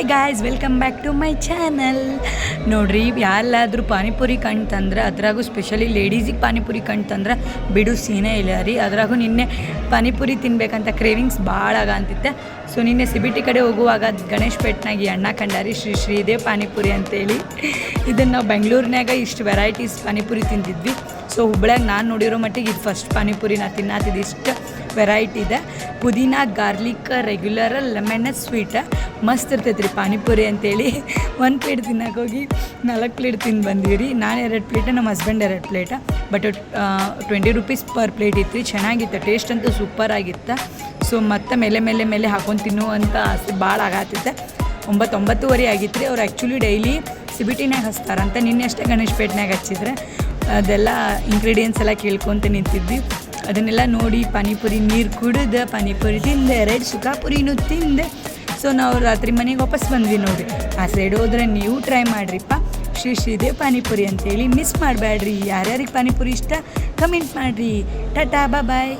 Hi guys welcome back to my channel ನೋಡ್ರಿ ಯಾರಾದರೂ ಪಾನಿಪುರಿ ಕಣ್ತಂದ್ರೆ ಅದ್ರಾಗೂ ಸ್ಪೆಷಲಿ ಲೇಡೀಸಿಗೆ ಪಾನಿಪುರಿ ಕಣ್ತಂದ್ರೆ ಬಿಡು ಸೀನೇ ಇಲ್ಲ ರೀ. ಅದ್ರಾಗೂ ನಿನ್ನೆ ಪಾನಿಪುರಿ ತಿನ್ಬೇಕಂತ ಕ್ರೇವಿಂಗ್ಸ್ ಭಾಳ ಆಗಂತಿತ್ತೆ ಸೊ ನಿನ್ನೆ ಸಿಬಿಟಿ ಕಡೆ ಹೋಗುವಾಗ ಗಣೇಶ್ ಪೇಟ್ನಾಗ ಅಣ್ಣ ಕಂಡಾರಿ ಶ್ರೀ ಶ್ರೀದೇವ್ ಪಾನಿಪುರಿ ಅಂತೇಳಿ. ಇದನ್ನು ನಾವು ಬೆಂಗಳೂರಿನಾಗ ಇಷ್ಟು ವೆರೈಟೀಸ್ ಪಾನಿಪುರಿ ತಿಂದಿದ್ವಿ. ಸೊ ಹುಬ್ಳ್ಯಾಗ ನಾನು ನೋಡಿರೋ ಮಟ್ಟಿಗೆ ಇದು ಫಸ್ಟ್ ಪಾನಿಪುರಿ ನಾ ತಿನ್ನತ್ತಿದ್ದು ಇಷ್ಟು ವೆರೈಟಿ ಇದೆ. ಪುದೀನ, ಗಾರ್ಲಿಕ್ ರೆಗ್ಯುಲರ್ ಲೆಮನ್ ಸ್ವೀಟ ಮಸ್ತ್ ಇರ್ತೈತೆ ರೀ ಪಾನಿಪುರಿ ಅಂತೇಳಿ. ಒಂದು ಪ್ಲೇಟ್ ತಿನ್ನಕ್ಕೆ ಹೋಗಿ ನಾಲ್ಕು ಪ್ಲೇಟ್ ತಿಂದು ಬಂದೀವಿ ರೀ ನಾನು ಎರಡು ಪ್ಲೇಟ ನಮ್ಮ ಹಸ್ಬೆಂಡ್ ಎರಡು plate. But twenty rupees per plate ಇತ್ತು ರೀ ಚೆನ್ನಾಗಿತ್ತು ಟೇಸ್ಟ್ ಅಂತೂ ಸೂಪರ್ ಆಗಿತ್ತು. ಸೊ ಮತ್ತೆ ಮೇಲೆ ಮೇಲೆ ಮೇಲೆ ಹಾಕೊಂಡು ತಿನ್ನುವಂಥ ಆಸೆ ಭಾಳ ಆಗತ್ತಿತ್ತೆ ಒಂಬತ್ತೊಂಬತ್ತೂವರೆ ಆಗಿತ್ತು ರೀ ಅವ್ರು ಆ್ಯಕ್ಚುಲಿ ಡೈಲಿ ಸಿಬಿಟಿನಾಗ ಹಚ್ತಾರಂತ ನಿನ್ನೆ ಅಷ್ಟೇ ಗಣೇಶ್ ಪೇಟ್ನಾಗ ಹಚ್ಚಿದ್ರೆ. ಅದೆಲ್ಲ ಇಂಗ್ರೀಡಿಯೆಂಟ್ಸ್ ಎಲ್ಲ ಕೇಳ್ಕೊತ ನಿಂತಿದ್ವಿ. ಅದನ್ನೆಲ್ಲ ನೋಡಿ ಪಾನಿಪುರಿ ನೀರು ಕುಡಿದ, ಪಾನಿಪುರಿ ತಿಂದೆ ರೈಡ್ ಸುಖಾಪುರಿನೂ ತಿಂದೆ. ಸೊ ನಾವು ರಾತ್ರಿ ಮನೆಗೆ ವಾಪಸ್ ಬಂದ್ವಿ ನೋಡಿ ಆ ಸೈಡ್ ಹೋದ್ರೆ ನೀವು ಟ್ರೈ ಮಾಡಿರಿಪ್ಪ. ಶ್ರೀ ಶ್ರೀದೇವ್ ಪಾನಿಪುರಿ ಅಂತೇಳಿ ಮಿಸ್ ಮಾಡಬೇಡ್ರಿ ಯಾರ್ಯಾರಿಗೆ ಪಾನಿಪುರಿ ಇಷ್ಟ ಕಮೆಂಟ್ ಮಾಡಿರಿ. ಟಾಟಾ ಬಾಯ್